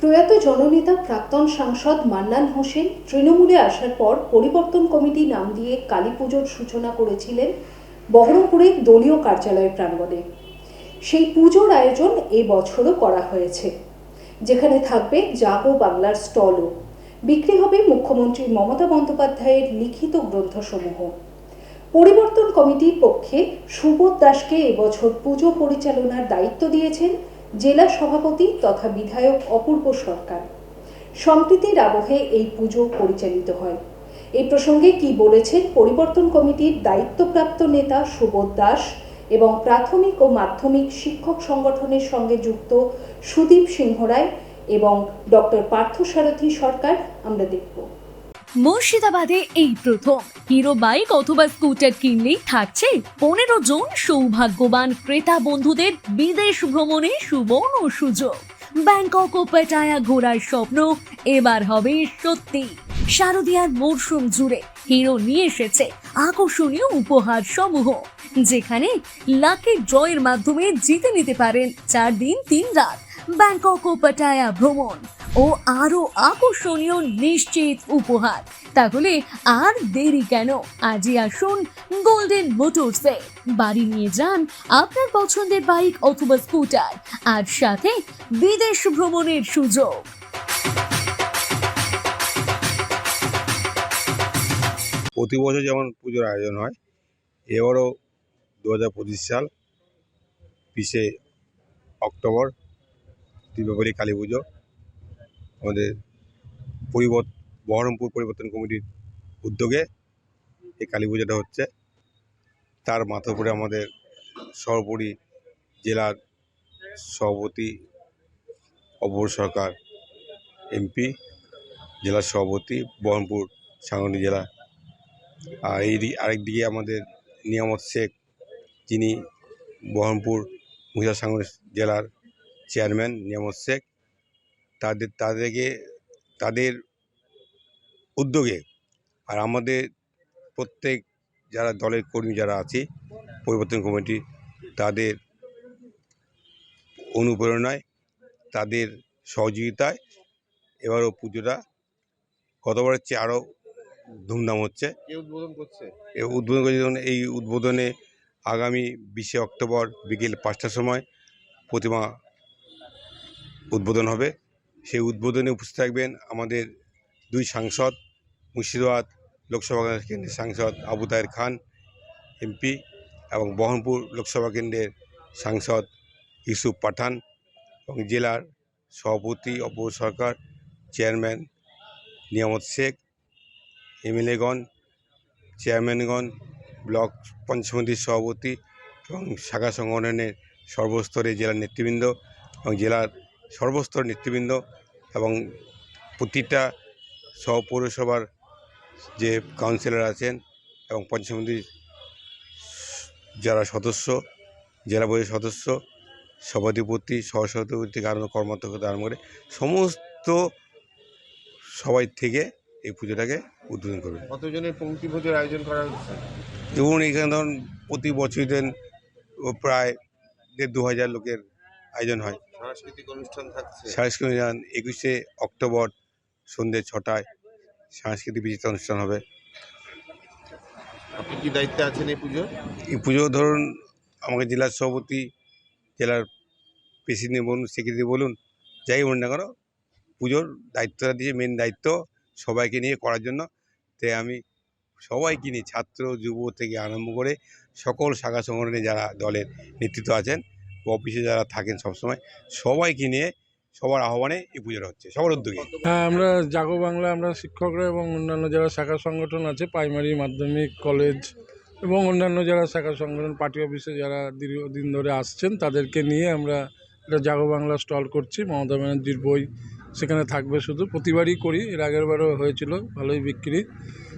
প্রয়াত জননেতা প্রাক্তন সাংসদ মান্নান হোসেন তৃণমূলে আসার পর পরিবর্তন কমিটি নাম দিয়ে কালী পুজোর সূচনা করেছিলেন বহরমপুরের দলীয় কার্যালয় প্রাঙ্গণে। সেই পুজোর আয়োজন এ বছরও করা হয়েছে। যেখানে থাকবে জাগো বাংলার স্টলও। বিক্রি হবে মুখ্যমন্ত্রী মমতা বন্দ্যোপাধ্যায়ের লিখিত গ্রন্থসমূহ। পরিবর্তন কমিটির পক্ষে সুবোধ দাসকে এবছর পুজো পরিচালনার দায়িত্ব দিয়েছেন জেলা সভাপতি তথা বিধায়ক অপূর্ব সরকার। সম্প্রীতির আবহে এই পুজো পরিচালিত হয়। এই প্রসঙ্গে কি বলেছেন পরিবর্তন কমিটির দায়িত্বপ্রাপ্ত নেতা সুবোধ দাস এবং প্রাথমিক ও মাধ্যমিক শিক্ষক সংগঠনের সঙ্গে যুক্ত সুদীপ সিংহ রায় এবং ডক্টর পার্থসারথী সরকার, আমরা দেখব। মুর্শিদাবাদে এই প্রথম। হিরো বাইক অথবা স্কুটার কিনলেই থাকছে পনেরো জন সৌভাগ্যবান ক্রেতা বন্ধুদের বিদেশ ভ্রমণে সুবর্ণ সুযোগ। ব্যাংকক ও পেটায়া ঘোরার স্বপ্ন এবার হবে সত্যি। শারদিয়ার মরশুম জুড়ে হিরো নিয়ে এসেছে আকর্ষণীয় উপহার সমূহ যেখানে লাকি ড্রয়ের মাধ্যমে জিতে নিতে পারেন চার দিন তিন রাত। ব্যাংকক ও পাটায়া ভ্রমণ ও আরও আকর্ষণীয় নিশ্চিত উপহার। তাহলে আর দেরি কেন? আজই আসুন গোল্ডেন মোটরসে বাড়ি নিয়ে যান আপনার পছন্দের বাইক অথবা স্কুটার আর সাথে বিদেশ ভ্রমণের সুযোগ। প্রতি বছর যেমন পুজোর আয়োজন হয়, এবারও দু হাজার পঁচিশ সাল বিশে অক্টোবর দীপাবলি কালী পুজো। আমাদের পরিবর্ত বহরমপুর পরিবর্তন কমিটির উদ্যোগে এই কালী পুজোটা হচ্ছে। তার মাথার উপরে আমাদের সর্বোপরি জেলার সভাপতি, অপর সরকার এমপি, জেলার সভাপতি, বহরমপুর সাংগঠনিক জেলা। আর এই দিকে আরেকদিকে আমাদের নিয়ামত শেখ, যিনি বহরমপুর মহিলা সাংগঠনিক জেলার চেয়ারম্যান, নিয়ামত শেখ তাদের তাদেরকে তাদের উদ্যোগে আর আমাদের প্রত্যেক যারা দলের কর্মী যারা আছে পরিবর্তন কমিটি তাদের অনুপ্রেরণায় তাদের সহযোগিতায় এবারও পুজোটা গতবারের চেয়ে আরও ধুমধাম হচ্ছে। উদ্বোধন করছে? উদ্বোধন করেছে যখন এই উদ্বোধনে আগামী বিশে অক্টোবর বিকেল পাঁচটার সময় প্রতিমা উদ্বোধন হবে। সেই উদ্বোধনে উপস্থিত থাকবেন আমাদের দুই সাংসদ, মুর্শিদাবাদ লোকসভা কেন্দ্রের সাংসদ আবু তাহের খান, এমপি, এবং বহরমপুর লোকসভা কেন্দ্রের সাংসদ ইউসুফ পাঠান এবং জেলার সভাপতি অপর সরকার, চেয়ারম্যান নিয়ামত শেখ, এমএলএগণ, চেয়ারম্যানগণ, ব্লক পঞ্চমন্ত্রীর সভাপতি এবং শাখা সংগঠনের সর্বস্তরে জেলার নেতৃবৃন্দ এবং জেলার সর্বস্তর নেতৃবৃন্দ এবং প্রতিটা সহ পৌরসভার যে কাউন্সিলর আছেন এবং পঞ্চমন্ত্রীর যারা সদস্য জেলা পরিষদ সদস্য সভাধিপতি সহসভাধিপতি থেকে আরম্ভ কর্মাধ্যক্ষ থেকে আরম্ভ করে সমস্ত সবাই থেকে এই পুজোটাকে উদ্বোধন করবেন। কতজনের পঙ্ক্তি পুজোর আয়োজন করা হচ্ছে? এবং এখানে ধরুন প্রতি বছরই দেন প্রায় দেড় দু হাজার লোকের আয়োজন হয়। সাংস্কৃতিক অনুষ্ঠান থাকছে। সাংস্কৃতিক অনুষ্ঠান একুশে অক্টোবর সন্ধ্যে ছটায় সাংস্কৃতিক বিচিত্র অনুষ্ঠান হবে। আপনি কি দায়িত্বে আছেন এই পুজোর? এই পুজো ধরুন আমাকে জেলার সভাপতি জেলার প্রেসিডেন্ট বলুন সেক্রেটারি বলুন যাই বলুন না কেন পুজোর দায়িত্বটা দিয়ে মেন দায়িত্ব সবাইকে নিয়ে করার জন্য। তাই আমি সবাইকে নিয়ে ছাত্র যুব থেকে আরম্ভ করে সকল শাখা সংগঠনে যারা দলের নেতৃত্ব আছেন অফিসে যারা থাকেন সবসময়, সবাইকে নিয়ে সবার আহ্বানে এই পুজোটা হচ্ছে, সবার উদ্যোগে হ্যাঁ আমরা জাগো বাংলা, আমরা শিক্ষকরা এবং অন্যান্য যারা শাখা সংগঠন আছে, প্রাইমারি, মাধ্যমিক, কলেজ এবং অন্যান্য যারা শাখা সংগঠন, পার্টি অফিসে যারা দীর্ঘদিন ধরে আসছেন, তাদেরকে নিয়ে আমরা একটা জাগো বাংলা স্টল করছি, মমতা ব্যানার্জির বই সেখানে থাকবে শুধু। প্রতিবারই করি, এর আগের বারও হয়েছিল, ভালোই বিক্রি।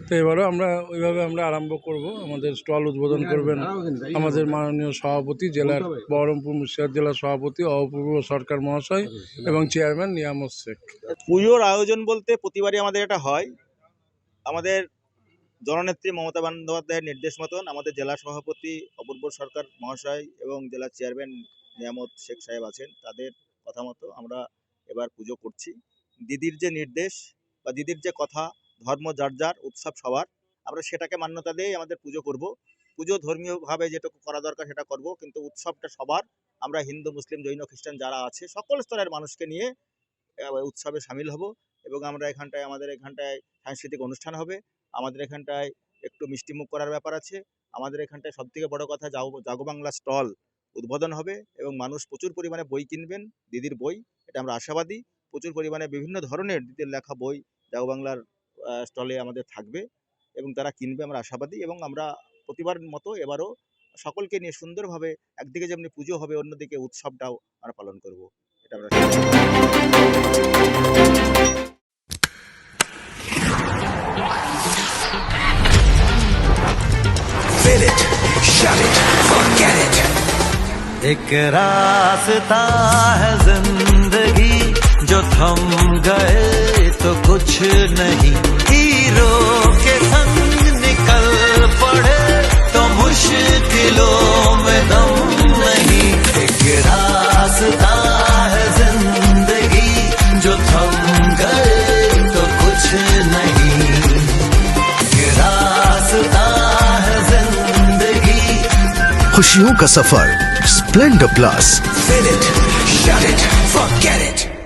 তো এবারও আমরা ওইভাবে আমরা আরম্ভ করব। আমাদের স্টল উদ্বোধন করবেন আমাদের মাননীয় সভাপতি জেলার বহরমপুর মুর্শিদাবাদ জেলার সভাপতি অপূর্ব সরকার মহাশয় এবং চেয়ারম্যান নিয়ামত শেখ। পুজোর আয়োজন বলতে প্রতিবারই আমাদের এটা হয়। আমাদের জননেত্রী মমতা বন্দ্যোপাধ্যায়ের নির্দেশ মতন আমাদের জেলা সভাপতি অপূর্ব সরকার মহাশয় এবং জেলা চেয়ারম্যান নিয়ামত শেখ সাহেব আছেন। তাদের কথা মতো আমরা এবার পুজো করছি। দিদির যে নির্দেশ বা দিদির যে কথা ধর্ম, যার যার উৎসব সবার, আমরা সেটাকে মান্যতা দিয়েই আমাদের পুজো করব। পুজো ধর্মীয়ভাবে যেটুকু করা দরকার সেটা করব, কিন্তু উৎসবটা সবার। আমরা হিন্দু, মুসলিম, জৈন, খ্রিস্টান যারা আছে, সকল স্তরের মানুষকে নিয়ে উৎসবে সামিল হব এবং আমরা এখানটায়, আমাদের এখানটায় সাংস্কৃতিক অনুষ্ঠান হবে। আমাদের এখানটায় একটু মিষ্টিমুখ করার ব্যাপার আছে। আমাদের এখানটায় সব থেকে বড় কথা জাগো বাংলা স্টল উদ্বোধন হবে এবং মানুষ প্রচুর পরিমাণে বই কিনবেন, দিদির বই, এটা আমরা আশাবাদী। প্রচুর পরিমাণে বিভিন্ন ধরনের দিদির লেখা বই জাগো বাংলার স্টলে আমাদের থাকবে এবং তারা কিনবে আমরা আশাবাদী এবং আমরা প্রতিবার মতো এবারও সকলকে নিয়ে সুন্দরভাবে একদিকে যেমনি পুজো হবে অন্যদিকে উৎসবটাও আমরা পালন করব এটা আমরা Fit it, shut it, forget it. एक रास्ता है जिंदगी जो थम गए तो कुछ नहीं। हीरो के संग निकल पड़े तो मुश्किलों में दम नहीं। एक रास्ता है ज़िंदगी जो थम गए तो कुछ नहीं। रास्ता है ज़िंदगी। खुशियों का सफ़र Splendor plus Fit it, shut it, forget it.